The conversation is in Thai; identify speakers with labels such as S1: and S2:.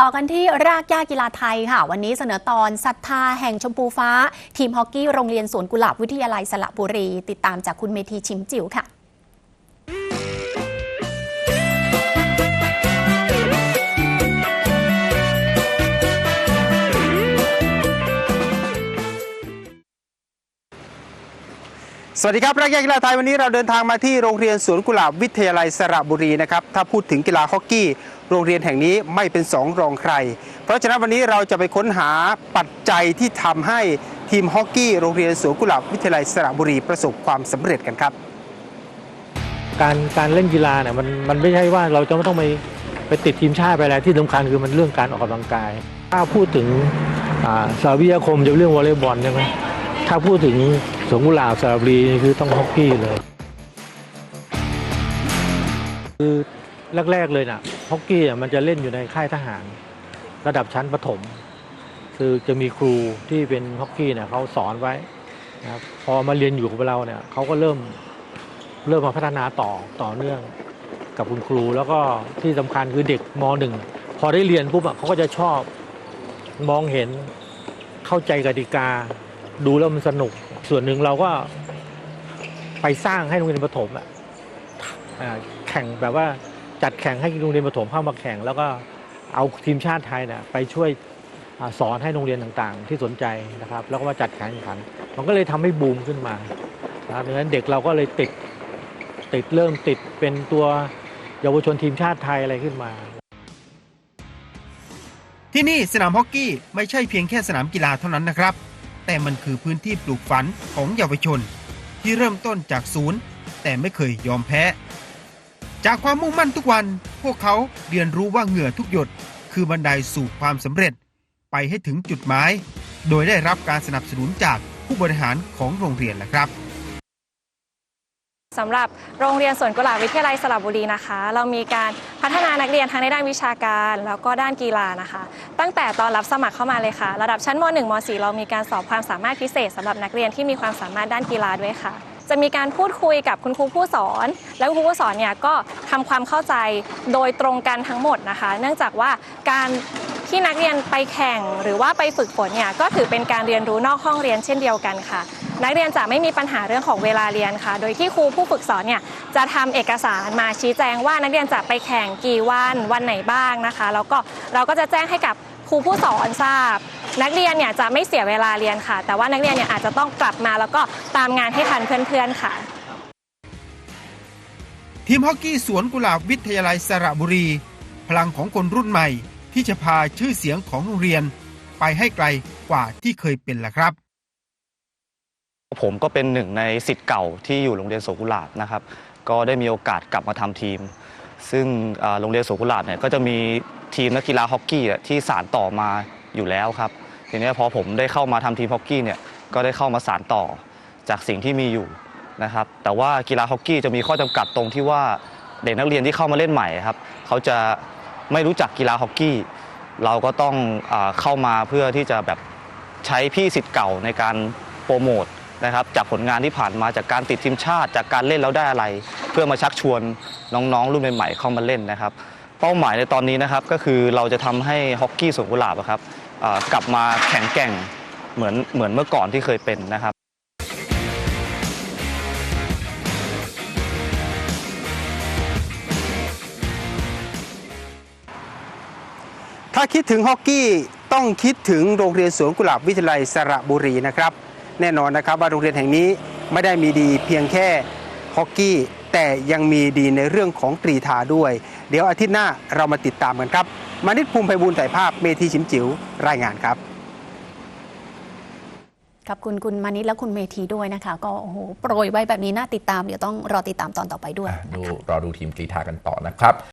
S1: ต่อกันที่รากหญ้ากีฬาไทยค่ะ วันนี้เสนอตอนศรัทธาแห่งชมพูฟ้า ทีมฮอกกี้โรงเรียนสวนกุหลาบวิทยาลัยสระบุรี ติดตามจากคุณเมธีชิมจิ๋วค่ะ
S2: สวัสดีครับรักแยกกีฬาไทยวันนี้เราเดินทางมาที่โรงเรียนสวนกุหลาบวิทยาลัยสระบุรีนะครับถ้าพูดถึงกีฬาฮอกกี้ โรงเรียนแห่งนี้ไม่เป็นสองรองใคร เพราะฉะนั้นวันนี้เราจะไปค้นหาปัจจัยที่ทำให้ทีมฮอกกี้โรงเรียนสวนกุหลาบวิทยาลัยสระบุรีประสบความสำเร็จกันครับ
S3: การการเล่นกีฬาเนี่ยมันมันไม่ใช่ว่าเราจะไม่ต้องไปไปติดทีมชาติไปแล้วที่สำคัญคือมันเรื่องการออกกำลังกาย ถ้าพูดถึงอ่าสาวิทยาคมจะเรื่องวอลเลย์บอลใช่ไหม ถ้าพูดถึงสวนกุหลาบสระบุรีนี่คือต้องฮอกกี้เลย คือแรก ๆ เลยนะฮอกกี้มันจะเล่นอยู่ในค่ายทหาร ระดับชั้นประถม คือจะมีครูที่เป็นฮอกกี้เนี่ยเขาสอนไว้นะครับพอมาเรียนอยู่กับเราเนี่ยเขาก็เริ่มเริ่มมาพัฒนาต่อต่อเนื่องกับคุณครู แล้วก็ที่สำคัญคือเด็กมหนึ่งพอได้เรียนปุ๊บอะเขาก็จะชอบมองเห็นเข้าใจกติกา ดูแล้วมันสนุก ส่วนหนึ่งเราก็ไปสร้างให้โรงเรียนประถมอะอ่าแข่งแบบว่าจัดแข่งให้โรงเรียนประถมเข้ามาแข่ง แล้วก็เอาทีมชาติไทยนี่ยไปช่วยอสอนให้โรงเรียนต่างๆ ที่สนใจนะครับ แล้วก็มาจัดการแข่งขัน มันก็เลยทำให้บูมขึ้นมานะครับดังนั้นเด็กเราก็เลยติดติดเริ่มติดเป็นตัวเยาวชนทีมชาติไทยอะไรขึ้นมา
S4: ที่นี่สนามฮอกกี้ไม่ใช่เพียงแค่สนามกีฬาเท่านั้นนะครับ แต่มันคือพื้นที่ปลูกฝันของเยาวชน ที่เริ่มต้นจากศูนย์ แต่ไม่เคยยอมแพ้ จากความมุ่งมั่นทุกวัน พวกเขาเรียนรู้ว่าเหงื่อทุกหยด คือบันไดสู่ความสำเร็จ ไปให้ถึงจุดหมาย โดยได้รับการสนับสนุนจากผู้บริหารของโรงเรียนแหละครับ
S5: สำหรับโรงเรียนสวนกุหลาบวิทยาลัยสระบุรีนะคะ เรามีการพัฒนานักเรียนทั้งในด้านวิชาการ แล้วก็ด้านกีฬานะคะ ตั้งแต่ตอนรับสมัครเข้ามาเลยค่ะ ระดับชั้นม .1 ม .4 เรามีการสอบความสามารถพิเศษสำหรับนักเรียนที่มีความสามารถด้านกีฬาด้วยค่ะ จะมีการพูดคุยกับคุณครูผู้สอน แล้วคุณครูผู้สอนเนี่ยก็ทำความเข้าใจโดยตรงกันทั้งหมดนะคะ เนื่องจากว่าการที่นักเรียนไปแข่งหรือว่าไปฝึกฝนเนี่ยก็ถือเป็นการเรียนรู้นอกห้องเรียนเช่นเดียวกันค่ะ นักเรียนจะไม่มีปัญหาเรื่องของเวลาเรียนค่ะ โดยที่ครูผู้ฝึกสอนเนี่ยจะทำเอกสารมาชี้แจงว่านักเรียนจะไปแข่งกี่วันวันไหนบ้างนะคะ แล้วก็เราก็จะแจ้งให้กับครูผู้สอนทราบ นักเรียนเนี่ยจะไม่เสียเวลาเรียนค่ะ แต่ว่านักเรียนเนี่ยอาจจะต้องกลับมาแล้วก็ตามงานให้ทันเพื่อนๆค่ะ
S4: ทีมฮอกกี้สวนกุหลาบวิทยาลัยสระบุรี พลังของคนรุ่นใหม่ที่จะพาชื่อเสียงของโรงเรียน ไปให้ไกลกว่าที่เคยเป็นล่ะครับ
S6: ผมก็เป็นหนึ่งในสิทธิ์เก่าที่อยู่โรงเรียนโสกุหลาบนะครับ ก็ได้มีโอกาสกลับมาทำทีม ซึ่งโรงเรียนโสกุหลาบเนี่ยก็จะมีทีมนักกีฬาฮอกกี้ที่สานต่อมาอยู่แล้วครับ ทีนี้พอผมได้เข้ามาทำทีมฮอกกี้เนี่ยก็ได้เข้ามาสานต่อจากสิ่งที่มีอยู่นะครับแต่ว่ากีฬาฮอกกี้จะมีข้อจำกัดตรงที่ว่าเด็กนักเรียนที่เข้ามาเล่นใหม่ครับเขาจะไม่รู้จักกีฬาฮอกกี้ เราก็ต้องอเข้ามาเพื่อที่จะแบบใช้พี่สิทธิ์เก่าในการโปรโมท นะครับจากผลงานที่ผ่านมาจากการติดทีมชาติ จากการเล่นแล้วได้อะไร เพื่อมาชักชวนน้องๆ รุ่นใหม่ๆเข้ามาเล่นนะครับ เป้าหมายในตอนนี้นะครับก็คือเราจะทำให้ฮอกกี้สวนกุหลาบครับกลับมาแข็งแกร่งเหมือนเหมือนเมื่อก่อนที่เคยเป็นนะครับ
S2: ถ้าคิดถึงฮอกกี้ต้องคิดถึงโรงเรียนสวนกุหลาบวิทยาลัยสระบุรีนะครับ แน่นอนนะครับ ว่าโรงเรียนแห่งนี้ไม่ได้มีดีเพียงแค่ฮอกกี้ แต่ยังมีดีในเรื่องของกรีธาด้วย เดี๋ยวอาทิตย์หน้าเรามาติดตามกันครับ มานิดภูมิไพบูลย์ถ่ายภาพเมธีชิมจิ๋วรายงานครับ
S1: ขอบคุณคุณมานิดและคุณเมธีด้วยนะคะ ก็โอ้โหโปรยไว้แบบนี้น่าติดตาม เดี๋ยวต้องรอติดตามตอนต่อไปด้วย
S7: อะดูรอดูทีมกรีธากันต่อนะครับ